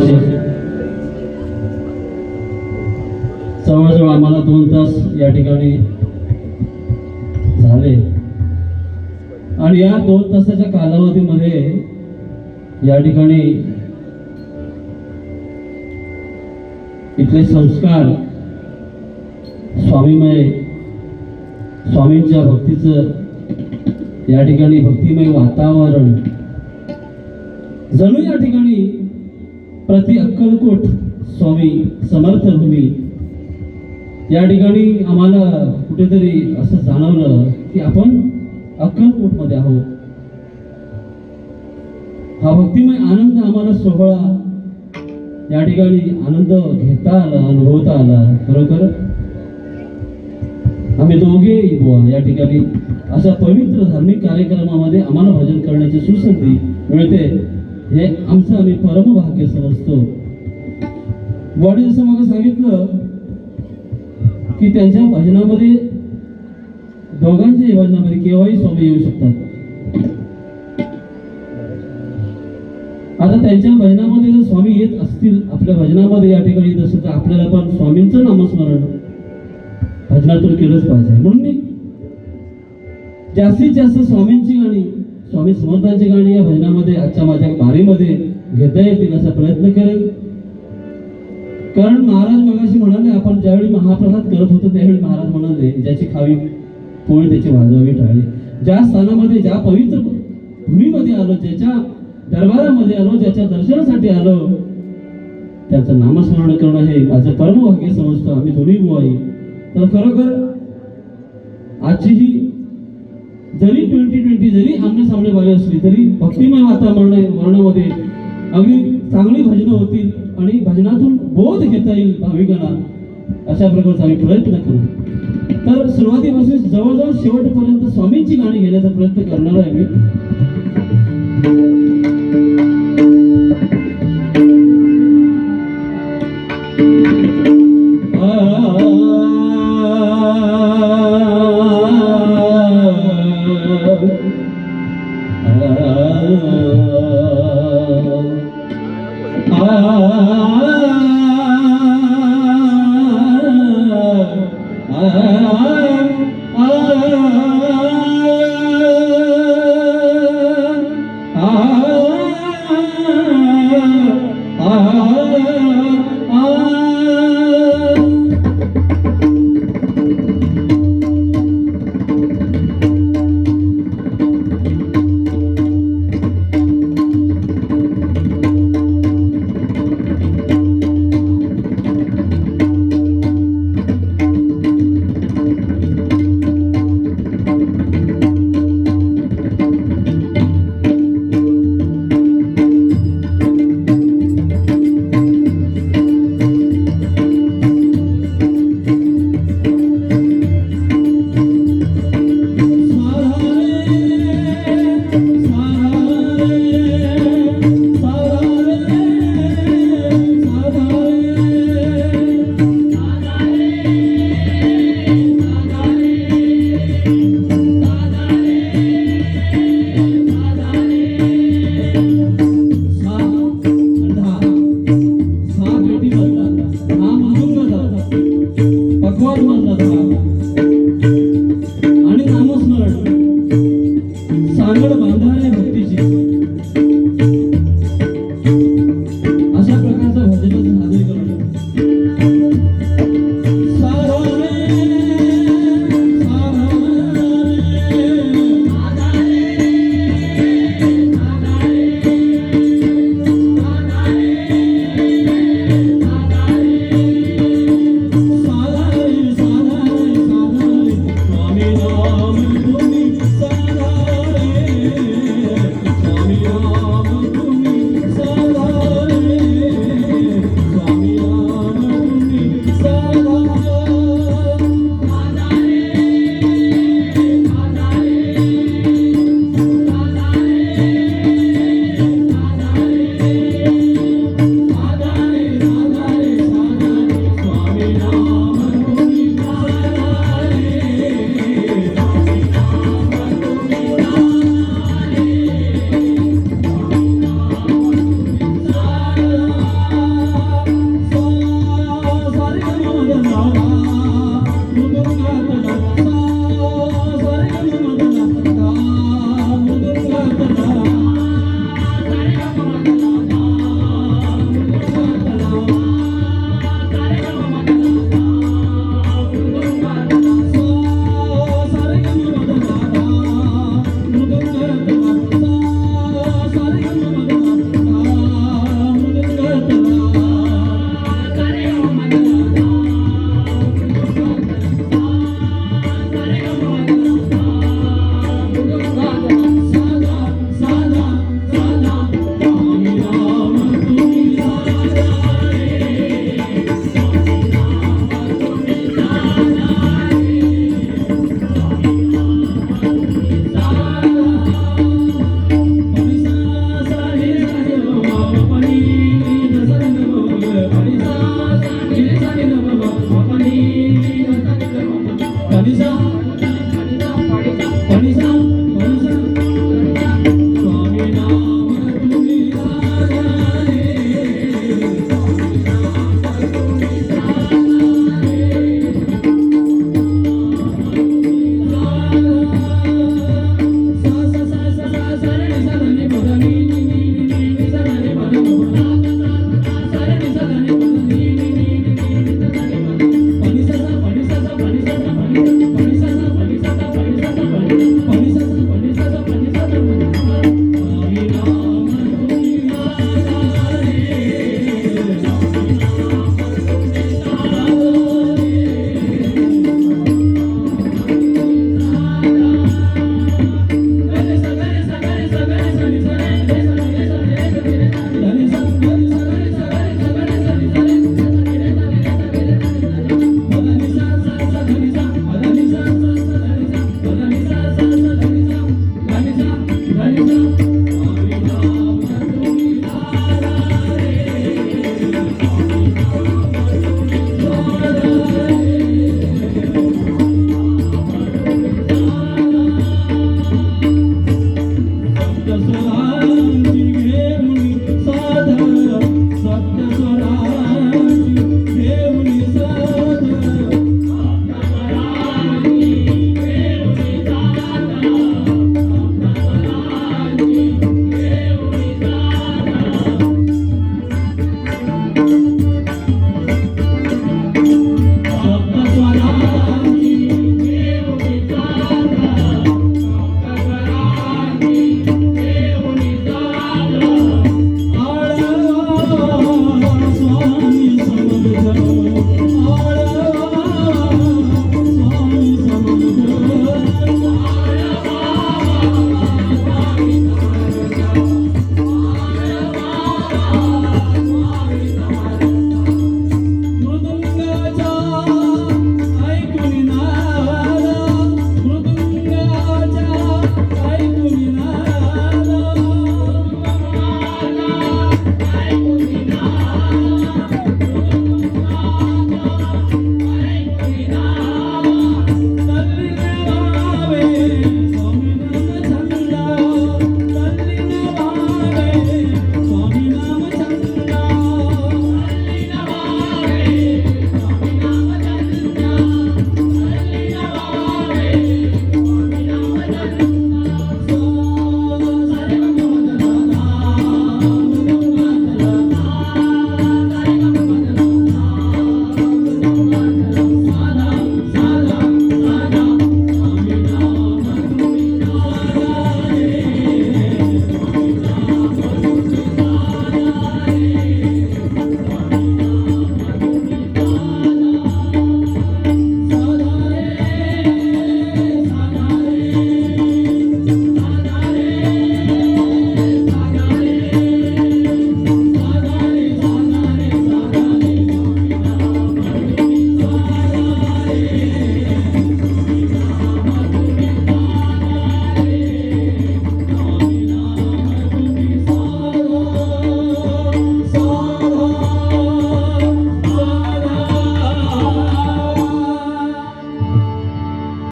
नाशिक जवळजवळ आम्हाला दोन तास या ठिकाणी झाले. आणि या दोन तासाच्या कालावधीमध्ये या ठिकाणी इथले संस्कार स्वामीमय स्वामींच्या भक्तीचं या ठिकाणी भक्तिमय वातावरण जणू या ठिकाणी प्रति अक्कलकोट स्वामी समर्थ भूमी. या ठिकाणी आम्हाला कुठेतरी असं जाणवलं की आपण अक्कलकोटमध्ये आहोत. हा भक्तिमय आनंद आम्हाला सोहळा या ठिकाणी आनंद घेता आला अनुभवता आला खरोखर. आम्ही दोघे बुवा या ठिकाणी अशा पवित्र धार्मिक कार्यक्रमामध्ये आम्हाला भजन करण्याची सुसंधी मिळते. हे आमचं आम्ही परमभाग्य समजतो. वडील जसं मग सांगितलं की त्यांच्या भजनामध्ये दोघांच्याही भजनामध्ये केव्हाही स्वामी येऊ शकतात. आता त्यांच्या भजनामध्ये जर स्वामी येत असतील आपल्या भजनामध्ये या ठिकाणी येत असेल तर आपल्याला पण स्वामींचं नामस्मरण भजनातून केलंच पाहिजे. म्हणून मी जास्तीत जास्त स्वामींची गाणी स्वामी समर्थांची गाणी या भजनामध्ये आजच्या माझ्या बारीमध्ये घेता येतील असा प्रयत्न करेन. कारण महाराज मगाशी म्हणाले आपण ज्यावेळी महाप्रसाद करत होतो त्यावेळी महाराज म्हणाले ज्याची खावी पोळी त्याची वाजवावी टाळी. ज्या स्थानामध्ये ज्या पवित्र भूमीमध्ये आलो ज्याच्या दरबारामध्ये आलो ज्याच्या दर्शनासाठी आलो त्याचं नामस्मरण करणं हे माझं परमभाग्य समजतो आम्ही दोन्ही बुवाई. तर खरोखर आजची ही जरी ट्वेंटी ट्वेंटी जरी आमने सामने बारी असली तरी भक्तिमय वातावरण वर्णामध्ये अगदी चांगली भजनं होतील आणि भजनातून बोध घेता येईल भाविकांना. अशा प्रकारचा आम्ही प्रयत्न करू. तर सुरुवातीपासून जवळजवळ शेवटपर्यंत स्वामींची गाणी घेण्याचा प्रयत्न करणार आहे मी